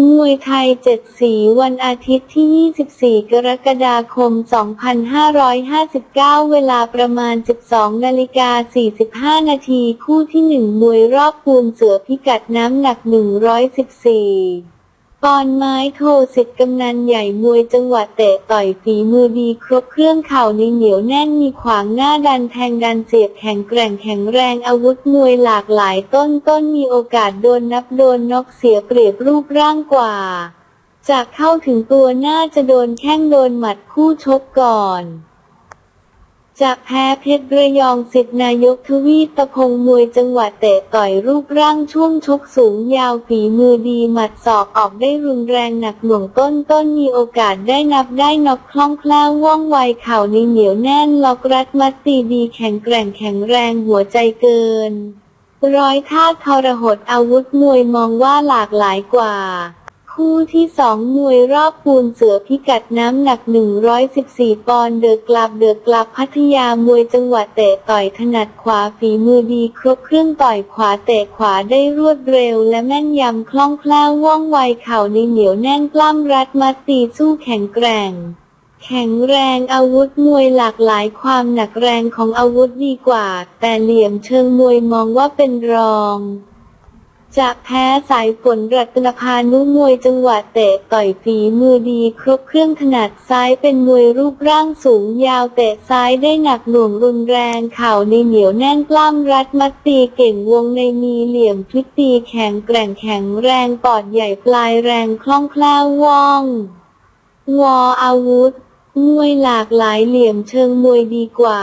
มวยไทยเจ็ดสีวันอาทิตย์ที่ 24 กรกฎาคม 2559 เวลาประมาณ 12 นาฬิกา 45 นาที คู่ที่ 1 มวยรอบปูนเสือพิกัดน้ำหนัก 114 ปอนไม้โทสิทธิ์กำนันใหญ่มวยจังหวะเตะต่อยฝีมือดีครบเครื่องเข่าในเหนียวแน่นมีขวางหน้าดันแทงดันเสียบแข็งแกร่งแข็งแรงอาวุธมวยหลากหลายต้นต้นมีโอกาสโดนนับโดนนอกเสียเปรียบรูปร่างกว่า จากเข้าถึงตัวน่าจะโดนแข้งโดนหมัดคู่ชกก่อน จากแพ้เพชรระยองสิทธินายกทวีตะพงมวยจังหวะเตะต่อยรูปร่างช่วงชกสูงยาวฝีมือดีหมัดศอกออกได้รุนแรงหนักหน่วงต้นต้นมีโอกาสได้นับได้นอกคล่องแคล่วว่องไวเข่าในเหนียวแน่นล็อกรัดมัดตีดีแข็งแกร่งแข็งแรงหัวใจเกิน ร้อยท่าทรหดอาวุธมวยมองว่าหลากหลายกว่า คู่ที่สองมวยรอบปูนเสือพิกัดน้ำหนัก 114 ปอนด์เดอะกลับเดอะกลับพัทยามวยจังหวะเตะต่อยถนัดขวาฝีมือดีครบเครื่องต่อยขวาเตะขวาได้รวดเร็วและแม่นยำคล่องแคล่วว่องไวเข่าในเหนียวแน่นกล้ามรัดมัดตีสู้แข็งแกร่งแข็งแรงอาวุธมวยหลากหลายความหนักแรงของอาวุธดีกว่า แต่เหลี่ยมเชิงมวยมองว่าเป็นรอง จะแพ้สายฝนรัตนพานุมวยจังหวะเตะต่อยฝีมือดีครบเครื่องถนัดซ้ายเป็นมวยรูปร่างสูงยาวเตะซ้ายได้หนักหน่วงรุนแรงเข่าในเหนียวแน่นกล้ามรัดมัดตีเก่งวงในมีเหลี่ยมพลิกตีแข็งแกร่งแข็งแรงปอดใหญ่ปลายแรงคล่องแคล่วว่อง วออาวุธมวยหลากหลายเหลี่ยมเชิงมวยดีกว่า